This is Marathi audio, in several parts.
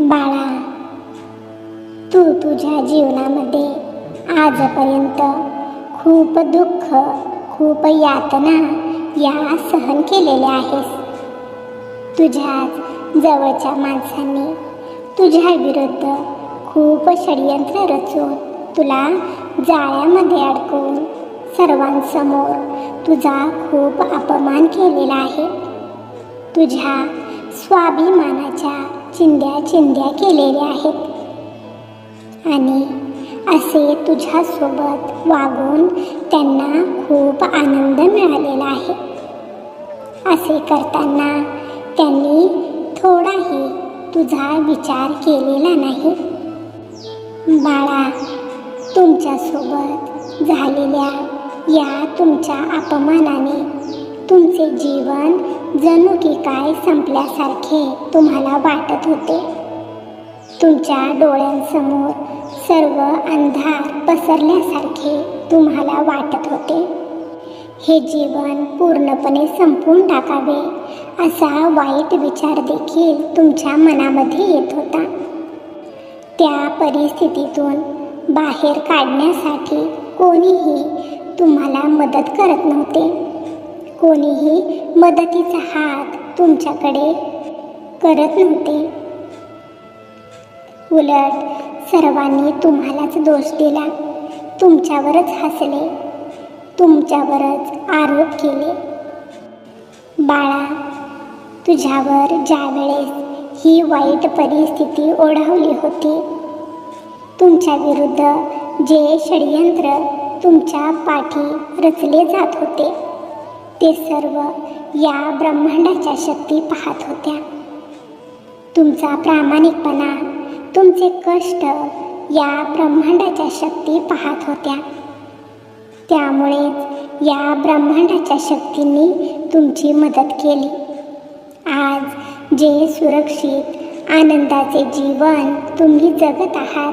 बाळा तू तुझ्या जीवनामध्ये आजपर्यंत खूप दुःख खूप यातना या सहन केलेल्या आहेस. तुझ्याच जवळच्या माणसांनी तुझ्या विरुद्ध खूप षडयंत्र रचून तुला जाळ्यामध्ये अडकवून सर्वांसमोर तुझा खूप अपमान केलेला आहे. तुझ्या स्वाभिमानाच्या चिंध्या चिंध्या केलेल्या आहेत. आणि असे तुझ्यासोबत वागून त्यांना खूप आनंद मिळालेला आहे. असे करताना त्यांनी थोडाही तुझा विचार केलेला नाही. बाळा तुमच्यासोबत झालेल्या या तुमच्या अपमानाने तुमचे जीवन जणू की काय संपल्यासारखे तुम्हाला वाटत होते. तुमच्या डोळ्यांसमोर सर्व अंधार पसरल्यासारखे तुम्हाला वाटत होते. हे जीवन पूर्णपणे संपवून टाकावे असा वाईट विचार देखील तुमच्या मनामध्ये येत होता. त्या परिस्थितीतून बाहेर काढण्यासाठी कोणीही तुम्हाला मदत करत नव्हते. कोणीही मदतीचा हात तुमच्याकडे करत नव्हते. उलट सर्वांनी तुम्हालाच दोष दिला. तुमच्यावरच हसले. तुमच्यावरच आरोप केले. बाळा तुझ्यावर ज्यावेळेस ही वाईट परिस्थिती ओढावली होती तुमच्या विरुद्ध जे षडयंत्र तुमच्या पाठी रचले जात होते. ते सर्व या ब्रह्मांडाच्या शक्ती पाहत होत्या. तुमचा प्रामाणिकपणा तुमचे कष्ट या ब्रह्मांडाच्या शक्ती पाहत होत्या. त्यामुळेच या ब्रह्मांडाच्या शक्तींनी तुमची मदत केली. आज जे सुरक्षित आनंदाचे जीवन तुम्ही जगत आहात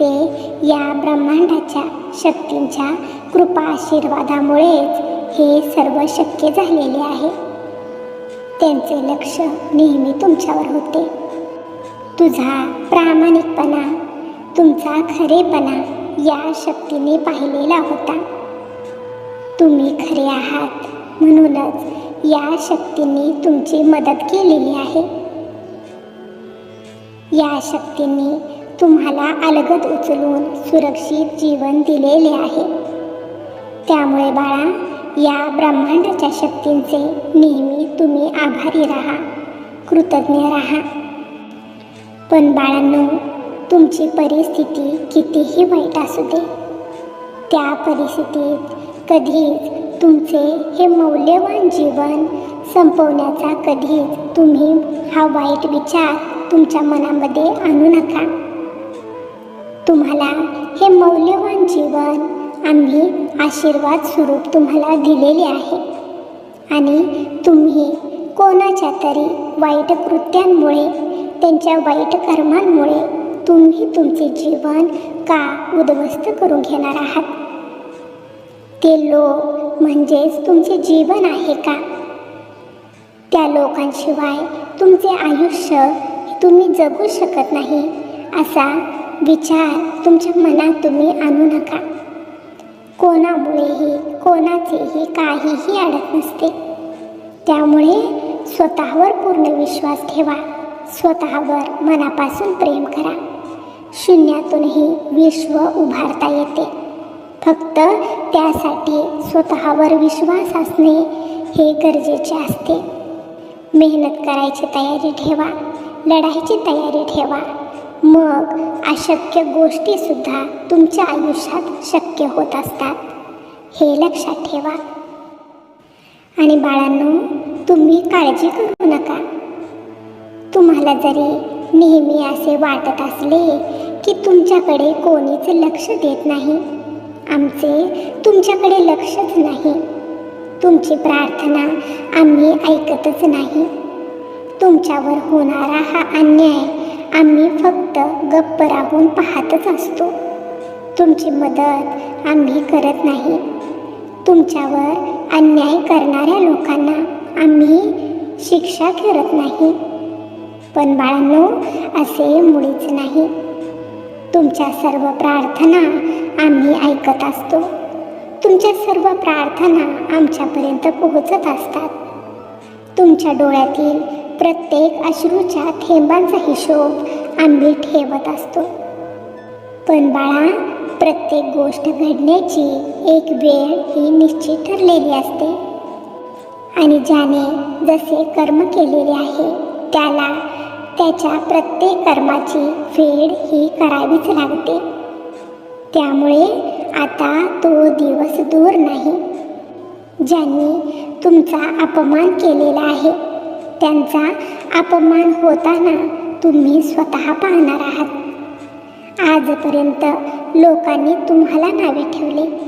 ते या ब्रह्मांडाच्या शक्तींच्या कृपा आशीर्वादामुळेच हे सर्व शक्य झालेले आहे. त्यांचे लक्ष नेहमी तुमच्यावर होते. तुझा प्रामाणिकपणा तुमचा खरेपणा या शक्तीने पाहिलेला होता. तुम्ही खरे आहात म्हणूनच या शक्तीने तुमची मदत केलेली आहे. या शक्तींनी तुम्हाला अलगद उचलून सुरक्षित जीवन दिलेले आहे. त्यामुळे बाळा या ब्रह्मांडाच्या शक्तींचे नेहमी तुम्ही आभारी राहा कृतज्ञ राहा. पण बाळांनो तुमची परिस्थिती कितीही वाईट असू दे त्या परिस्थितीत कधीच तुमचे हे मौल्यवान जीवन संपवण्याचा कधीच तुम्ही हा वाईट विचार तुमच्या मनामध्ये आणू नका. तुम्हाला हे मौल्यवान जीवन आम्ही आशीर्वाद स्वरूप तुम्हाला दिलेले आहे. आणि तुम्ही कोणाच्या तरी वाईट कृत्यांमुळे त्यांच्या वाईट कर्मांमुळे तुम्ही तुमचे जीवन का उद्ध्वस्त करून घेणार आहात? ते लोक म्हणजेच तुमचे जीवन आहे का? त्या लोकांशिवाय तुमचे आयुष्य तुम्ही जगू शकत नाही असा विचार तुमच्या मनात तुम्ही आणू नका. कोणामुळेही कोणाचेही काहीही अडत नसते. त्यामुळे स्वतःवर पूर्ण विश्वास ठेवा. स्वतःवर मनापासून प्रेम करा. शून्यातूनही विश्व उभारता येते. फक्त त्यासाठी स्वतःवर विश्वास असणे हे गरजेचे असते. मेहनत करायची तयारी ठेवा. लढायची तयारी ठेवा. मग अशक्य गोष्टीसुद्धा तुमच्या आयुष्यात शक्य होत असतात. हे लक्षात ठेवा. आणि बाळांनो तुम्ही काळजी करू नका. तुम्हाला जरी नेहमी असे वाटत असले की तुमच्याकडे कोणीच लक्ष देत नाही आमचे तुमच्याकडे लक्षच नाही. तुमची प्रार्थना आम्ही ऐकतच नाही. तुमच्यावर होणारा हा अन्याय आम्ही फक्त गप्प राहून पाहतच असतो. तुमची मदत आम्ही करत नाही. तुमच्यावर अन्याय करणाऱ्या लोकांना आम्ही शिक्षा करत नाही. पण बाळांनो असे मुळीच नाही. तुमच्या सर्व प्रार्थना आम्ही ऐकत असतो. तुमच्या सर्व प्रार्थना आमच्यापर्यंत पोहोचत असतात. तुमच्या डोळ्यातील प्रत्येक अश्रूच्या थेंबांचा हिशोब आम्ही ठेवत असतो. पण बाळा प्रत्येक गोष्ट घडण्याची एक वेळ ही निश्चित ठरलेली असते. आणि ज्याने जसे कर्म केलेले आहे त्याला त्याच्या प्रत्येक कर्माची फेड ही करावीच लागते. त्यामुळे आता तो दिवस दूर नाही. ज्यांनी तुमचा अपमान केलेला आहे त्यांचा अपमान होताना तुम्ही स्वतः पाहणार आहात. आजपर्यंत लोकांनी तुम्हाला नावे ठेवले.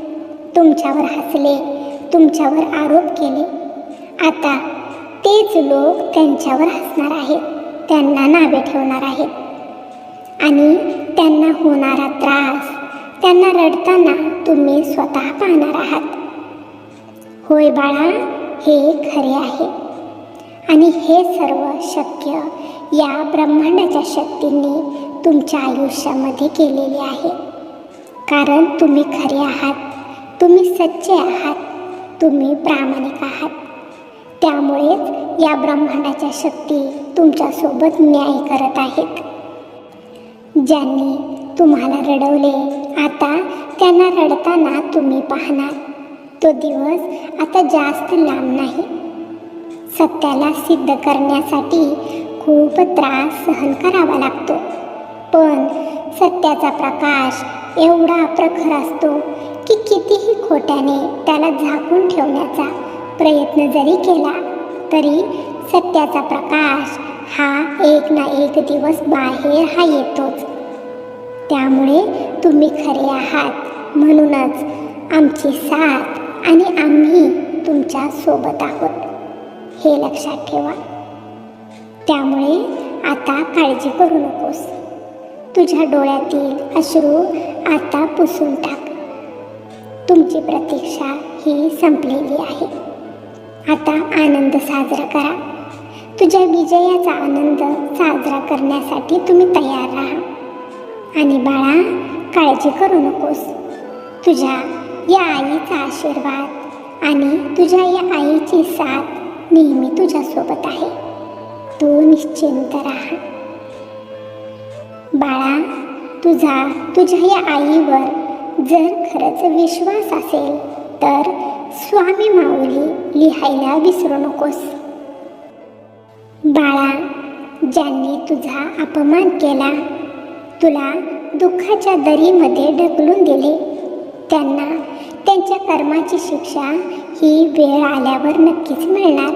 तुमच्यावर हसले तुमच्यावर आरोप केले. आता तेच लोक त्यांच्यावर हसणार आहेत त्यांना नावे ठेवणार आहेत. आणि त्यांना होणारा त्रास त्यांना रडताना तुम्ही स्वतः पाहणार आहात. होय बाळा हे खरे आहे. आणि हे सर्व शक्य या ब्रह्मांडाच्या शक्तींनी तुमच्या आयुष्यामध्ये केलेले आहे. कारण तुम्ही खरे आहात तुम्ही सच्चे आहात तुम्ही प्रामाणिक आहात. त्यामुळेच या ब्रह्मांडाच्या शक्ती तुमच्यासोबत न्याय करत आहेत. ज्यांनी तुम्हाला रडवले आता त्यांना रडताना तुम्ही पाहणार. तो दिवस आता जास्त लांब नाही. सत्याला सिद्ध करण्यासाठी खूप त्रास सहन करावा लागतो. पण सत्याचा प्रकाश एवढा प्रखर असतो की कितीही खोट्याने त्याला झाकून ठेवण्याचा प्रयत्न जरी केला तरी सत्याचा प्रकाश हा एक ना एक दिवस बाहेर हा येतोच. त्यामुळे तुम्ही खरे आहात. म्हणूनच आमची साथ आणि आम्ही तुमच्यासोबत आहोत. हे लक्षात ठेवा. त्यामुळे आता काळजी करू नकोस. तुझ्या डोळ्यातील अश्रू आता पुसून टाक. तुमची प्रतीक्षा ही संपलेली आहे. आता आनंद साजरा करा. तुझ्या विजयाचा आनंद साजरा करण्यासाठी तुम्ही तयार राहा. आणि बाळा काळजी करू नकोस. तुझ्या या आईचा आशीर्वाद आणि तुझ्या या आईची साथ नेहमी तुझ्यासोबत आहे. तू निश्चिंत राहा. बाळा तुझा तुझ्या या आईवर जर खरंच विश्वास असेल तर स्वामी माऊली लिहायला विसरू नकोस. बाळा ज्यांनी तुझा अपमान केला तुला दुःखाच्या दरीमध्ये ढकलून दिले त्यांना त्यांच्या कर्माची शिक्षा ही वेळ आल्यावर नक्कीच मिळणार.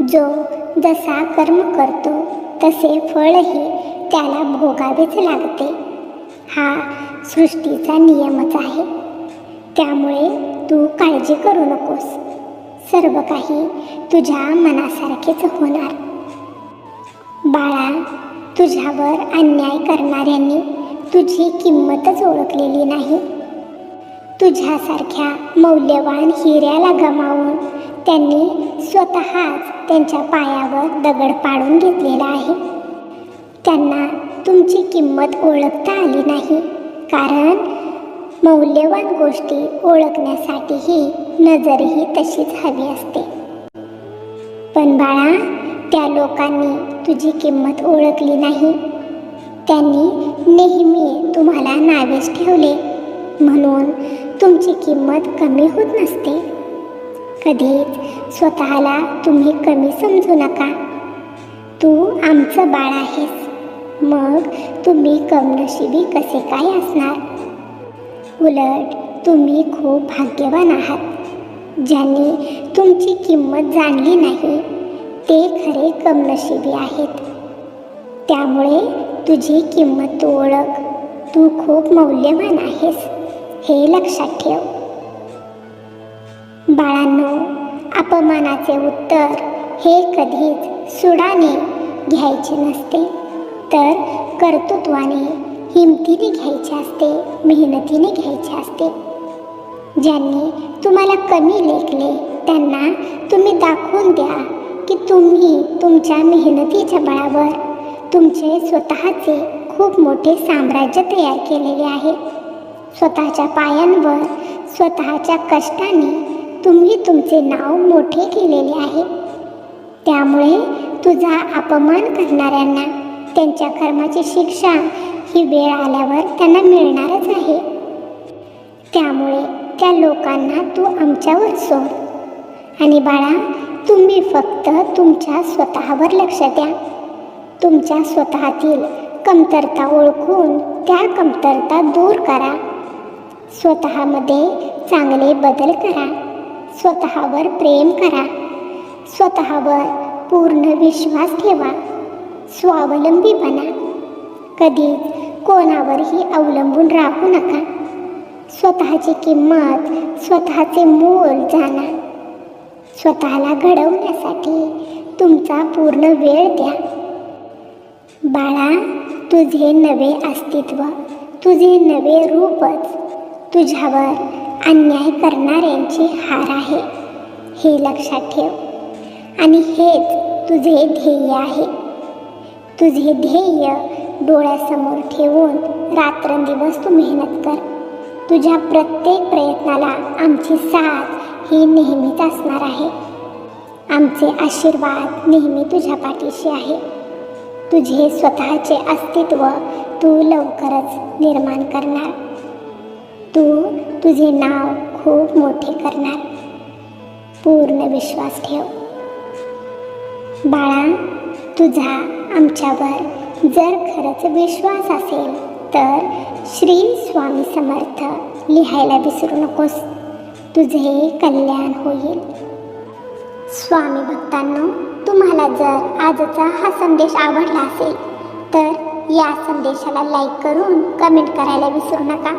जो जसा कर्म करतो तसे फळही त्याला भोगावेच लागते. हा सृष्टीचा नियमच आहे. त्यामुळे तू काळजी करू नकोस. सर्व काही तुझ्या मनासारखेच होणार. बाळा तुझ्यावर अन्याय करणाऱ्यांनी तुझी किंमतच ओळखलेली नाही. तुझ्यासारख्या मौल्यवान हिऱ्याला गमावून त्यांनी स्वतःच त्यांच्या पायावर दगड पाडून घेतलेला आहे. त्यांना तुमची किंमत ओळखता आली नाही. कारण मौल्यवान गोष्टी ओळखण्यासाठीही नजरही तशीच हवी असते. पण बाळा त्या लोकांनी तुझी किंमत ओळखली नाही. त्यांनी नेहमी तुम्हाला नावेच ठेवले. म्हणून तुमची किंमत कमी होत नसते. कधीच स्वतःला तुम्ही कमी समजू नका. तू आमचं बाळ आहेस. मग तुम्ही कमनशिबी कसे काय असणार? उलट तुम्ही खूप भाग्यवान आहात. ज्यांनी तुमची किंमत जाणली नाही ते खरे कमनशिबी आहेत. त्यामुळे तुझी किंमत तू ओळख. तू खूप मौल्यवान आहेस. हे लक्षात ठेव. बाळांनो अपमानाचे उत्तर हे कधीच सुडाने घ्यायचे नसते. तर कर्तृत्वाने हिमतीने घ्यायचे असते मेहनतीने घ्यायचे असते. ज्यांनी तुम्हाला कमी लेखले त्यांना तुम्ही दाखवून द्या की तुम्ही तुमच्या मेहनतीच्या बळावर तुमचे स्वतःचे खूप मोठे साम्राज्य तयार केलेले आहे. स्वतःच्या पायांवर स्वतःच्या कष्टाने तुम्ही तुमचे नाव मोठे केलेले आहे. त्यामुळे तुझा अपमान करणाऱ्यांना त्यांच्या कर्माची शिक्षा ही वेळ आल्यावर त्यांना मिळणारच आहे. त्यामुळे त्या लोकांना तू आमच्यावर सोड. आणि बाळा तुम्ही फक्त तुमच्या स्वतःवर लक्ष द्या. तुमच्या स्वतःतील कमतरता ओळखून त्या कमतरता दूर करा. स्वतःमध्ये चांगले बदल करा. स्वतःवर प्रेम करा. स्वतःवर पूर्ण विश्वास ठेवा. स्वावलंबी बना. कधीच कोणावरही अवलंबून राहू नका. स्वतःची किंमत स्वतःचे मोल जाणा. स्वतःला घडवण्यासाठी तुमचा पूर्ण वेळ द्या. बाळा तुझे नवे अस्तित्व तुझे नवे रूपच तुझ्यावर अन्याय करणाऱ्यांची हार आहे. हे लक्षात ठेव. आणि हेच तुझे ध्येय आहे. तुझे ध्येय डोळ्यासमोर ठेवून रात्रंदिवस तू मेहनत कर. तुझ्या प्रत्येक प्रयत्नाला आमची साथ ही नेहमीच असणार आहे. आमचे आशीर्वाद नेहमी तुझ्या पाठीशी आहे. तुझे स्वतःचे अस्तित्व तू लवकरच निर्माण करणार. तू तुझे नाव खूप मोठे करणार. पूर्ण विश्वास ठेव. बाळा तुझा आमच्यावर जर खरंच विश्वास असेल तर श्री स्वामी समर्थ लिहायला विसरू नकोस. तुझे कल्याण होईल. स्वामी भक्तांनो तुम्हाला जर आजचा हा संदेश आवडला असेल तर या संदेशाला लाईक करून कमेंट करायला विसरू नका.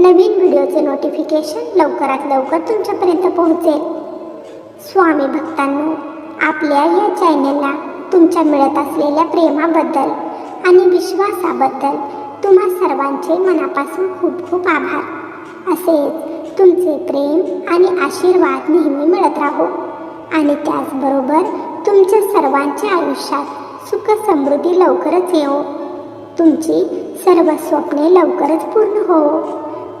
नवीन व्हिडिओचे नोटिफिकेशन लवकरात लवकर तुमच्यापर्यंत पोहोचेल. स्वामी भक्तांनो आपल्या या चॅनलला तुमच्या मिळत असलेल्या प्रेमाबद्दल आणि विश्वासाबद्दल तुम्हा सर्वांचे मनापासून खूप खूप आभार. असेच तुमचे प्रेम आणि आशीर्वाद नेहमी मिळत राहो. आणि त्याचबरोबर तुमच्या सर्वांच्या आयुष्यात सुख समृद्धी लवकरच येऊ तुमची सर्व स्वप्ने लवकरच पूर्ण हो